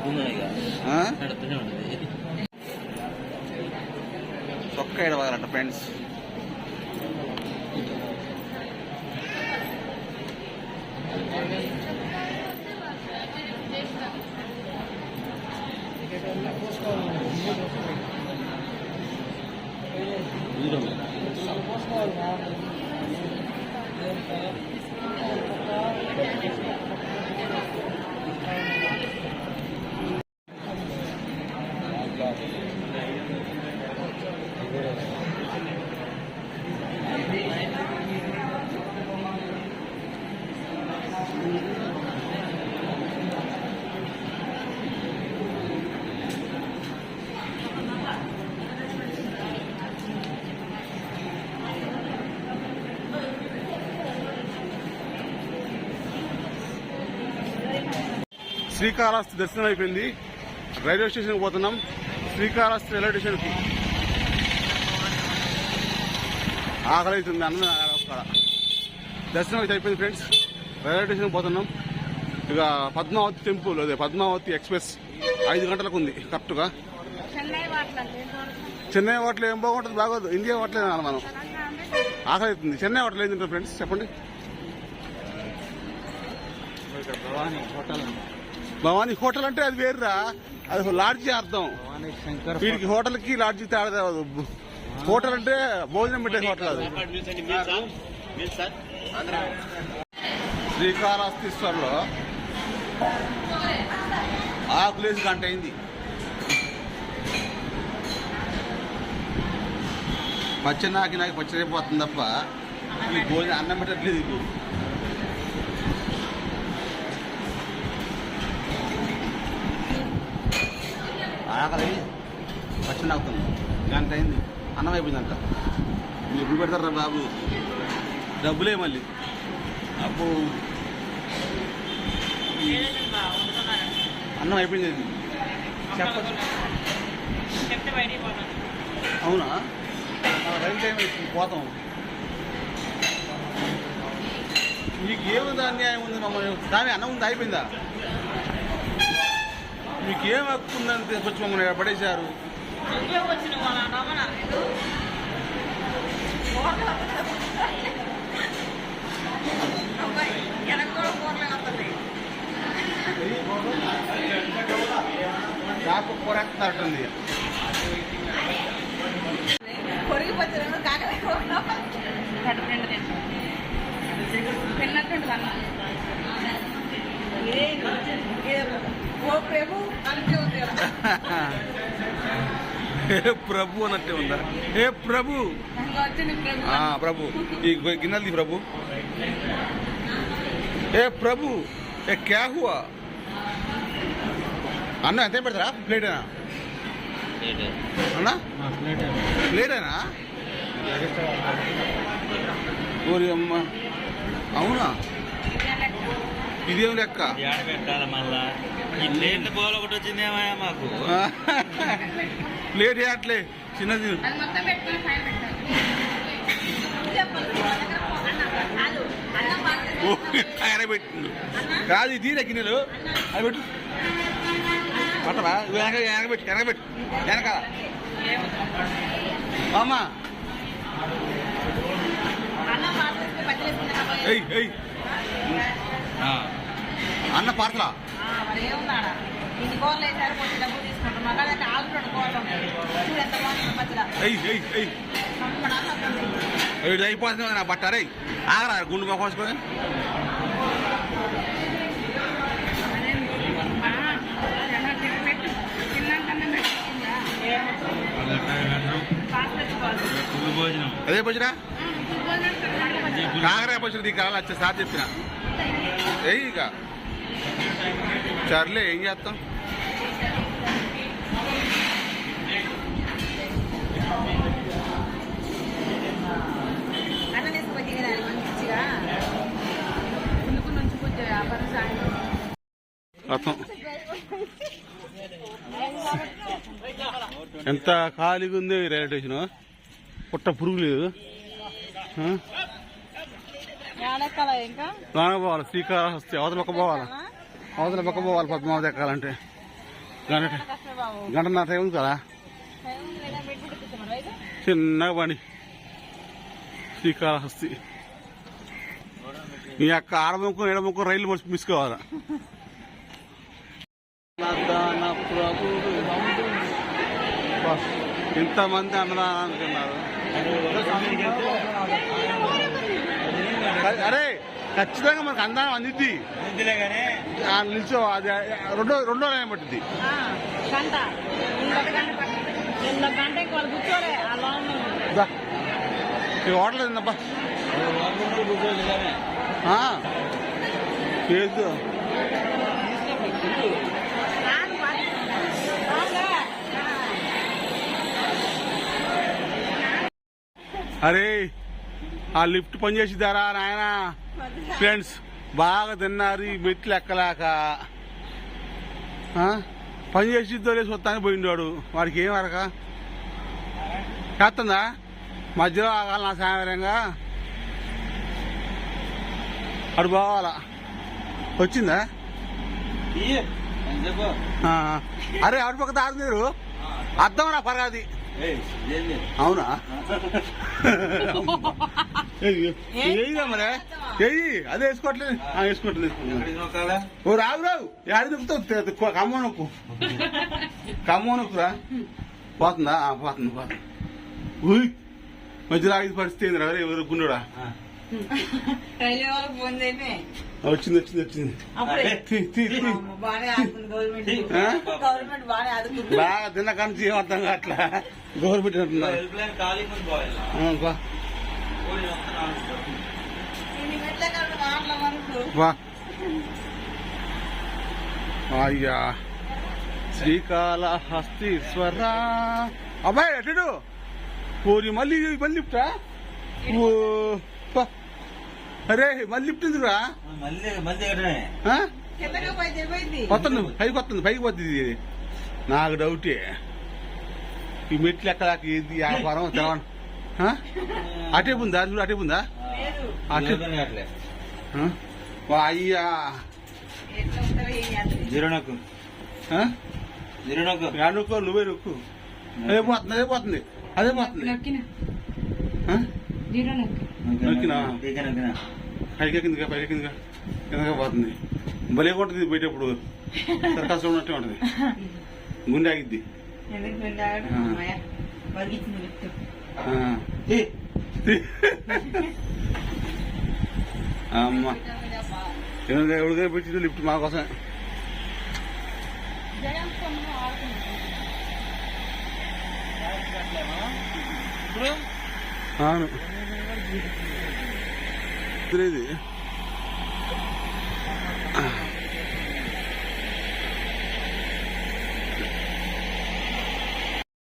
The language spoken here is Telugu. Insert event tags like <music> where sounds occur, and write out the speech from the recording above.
ఉంటుంది చొక్క ఏడవాలంట ఫ్రెండ్స్ దూరం శ్రీకాళహస్తి దర్శనం అయిపోయింది. రైల్వే స్టేషన్ పోతున్నాం. శ్రీకాళహస్తి రైల్వే స్టేషన్కి. ఆకలి అవుతుంది అన్న అక్కడ. దర్శనం అయితే అయిపోయింది ఫ్రెండ్స్. రైల్వే స్టేషన్ పోతున్నాం. ఇక పద్మావతి టెంపుల్ అదే పద్మావతి ఎక్స్ప్రెస్ ఐదు గంటలకు ఉంది కరెక్ట్గా. చెన్నై వాటిలో చెన్నై హోటల్ ఏం బాగుంటుంది బాగోదు. ఇండియా హోటల్ మనం. ఆకలి అవుతుంది చెన్నై హోటల్ ఏం తింటారు ఫ్రెండ్స్? చెప్పండి. భవానీ హోటల్. భవానీ హోటల్ అంటే అది వేరురా. అది లాడ్జీ అర్థం. వీడికి హోటల్. కి లాడ్జీ తేడా. హోటల్ అంటే భోజనం పెట్టే హోటల్ అది. శ్రీకాళహస్తీశ్వర్లో ఆకులేసి గంట అయింది. పచ్చడి నాకి అయిపోతుంది తప్ప ఈ భోజనం అన్నం పెట్టట్లేదు ఇప్పుడు. ఆకలి. పచ్చడి అవుతుంది. గంట అయింది. అన్నం అయిపోయిందంట. మీరు ఎప్పుడు పెడతారా బాబు? డబ్బులే మళ్ళీ. అప్పు అన్నం అయిపోయింది చెప్పచ్చు అవునా? మన టైం పోతాం. మీకు ఏముంది అన్యాయం ఉంది మమ్మల్ని? దాని అన్నం ఉంది అయిపోయిందా? మీకు ఏం హక్కు ఉందని తీసుకొచ్చి మమ్మల్ని పడేశారు నువ్వే వచ్చిన వాళ్ళ రమణ వెనక కూడా కూరలే వస్తుంది చేప కూరేస్తున్నట్టుంది పొరిగి పచ్చడి కాకలే కట్టు రెండు తింటాం తిన్నట్టుంటుంది అన్న ఇదే ఇదే ఓ ప్రభు. ఏ ప్రభు అన్నట్టే ఉందా? ఏ ప్రభు? ప్రభు. ఈ గిన్నెలది ప్రభు. ఏ ప్రభు? ఏ క్యా హువా అన్న ఎంత పెడతారా? ప్లేటేనా అన్నా? ప్లేటేనా ఓరి అమ్మ. అవునా? ఇదేం లెక్క? బోల్ ఒకటి వచ్చిందేమయ్యా మాకు? <laughs> ప్లేట్ అట్లే. చిన్నది. అన్న కాదు ఇది గిన్నెలు? అది పెట్టు. పట్టవా? వెనక వెనక పెట్టు వెనక పెట్టు. వెనకాల. అమ్మ. అన్న పార్సలా? మరి ఏమున్నాడా? ఇన్ని కోళ్ళు వేసారు కొంచెం డబ్బులు తీసుకుంటాం మగాడ ఆగుతాడు కోళ్ళు ఉంటాయి చూడు ఎంత బాగుంది పచ్చల ఎయ్ ఎయ్ ఎయ్ ఇది అయిపోతుంది నా బట్ట రే ఆగరా గుండు మొక్కోసుకొని భోజనం అదే పచ్చిరా కాకరే పచ్చిన ఈ కళలు వచ్చే సార్ చెప్పిన. ఎయ్ ఇక. సర్లే ఏం చేస్తాం రథం. ఎంత ఖాళీగా ఉంది రైల్వే స్టేషన్? పుట్ట పురుగు లేదు. పోవాలి శ్రీకాళహస్తి అవతల పక్క పోవాలి. అవతల పక్క పోవాలి పద్మావతి ఎక్కాలంటే గంట గంటన్నర టైం ఉంది కదా. చిన్నగా పని. శ్రీకాళహస్తి. ఈ యొక్క ఆడముక్కు ఎడముక్కు రైలు మనిషి మిస్ కావాలా? ఇంతమంది అన్నదానానికి ఉన్నారు. అరే ఖచ్చితంగా మనకు అందానం అందిద్ది ఇందులే కానీ ఆ నిల్చో అది రెండో రెండో లైన్ పట్టింది ఆ, గంట ఇంకొక గంట పట్టింది. నిన్న గంట ఇంక వాళ్ళు కూర్చోలే ఆ లోన్ దా. ఇక హోటల్ ఏందబ్బా కూర్చోలేదు కానీ ఆ. ఏదో రాను మరి. రానులే. అరే ఆ లిఫ్ట్ పనిచేసిద్దారా నాయన ఫ్రెండ్స్ బాగా తిన్నారు ఈ మెట్లు ఎక్కలేక? పని చేసిద్దో లేదు సొత్తానికి పోయిండాడు. వాడికి ఏం వరక చేస్తుందా? మధ్యలో ఆగాలి నా సాయంత్రంగా అడు పోవాలా? వచ్చిందా. అరే ఆవిడ పక్క దారి మీరు అర్థం నా ఇదేంది? అవునా? ఏయి అదే వేసుకోవట్లేదు వేసుకోవట్లేదు? ఓ రావు రావు. యాడి దిప్పుతావు కమ్మ నొక్కు. కమ్మ నొక్కురా. పోతుందా? ఆ, పోతుంది పోతుంది. ఊయ్ మధ్యలో ఆగి పరిస్థితి ఏంది రా ఎవరు గుండుడా? వచ్చింది వచ్చింది వచ్చింది. బాగా తిన్న కానీ ఏం అర్థం కావట్లా? గవర్నమెంట్ అయ్యా. శ్రీకాళహస్తీశ్వర. అబ్బాయి అటు ఓరి మళ్ళీ మళ్ళీ ఓ. అరే మళ్ళీ లిఫ్ట్ ఎందుకురా? వస్తుంది పైకి వస్తుంది పైకి పోతుంది ఇది. నాకు డౌటే. ఈ మెట్లు ఎక్కడ ఇది వ్యాపారం తెలవను. ఆ? అటే ఉందా చూడు అటే ఉందా లేదు. అటే. అయ్యా. నొక్కు. నువ్వే నొక్కు. అదే పోతుంది అదే పోతుంది అదే పోతుంది? నొక్కినా? పైకి కిందగా పైకి కిందగా కిందగా పోతుంది. భలే ఉంటుంది పోయేటప్పుడు. సర్కాసం ఉన్నట్టే ఉంటుంది. గుండె ఆగిద్ది. అమ్మ. ఎవరిగా పెట్టింది లిఫ్ట్ మా కోసం ఇప్పుడు అవును. ఇది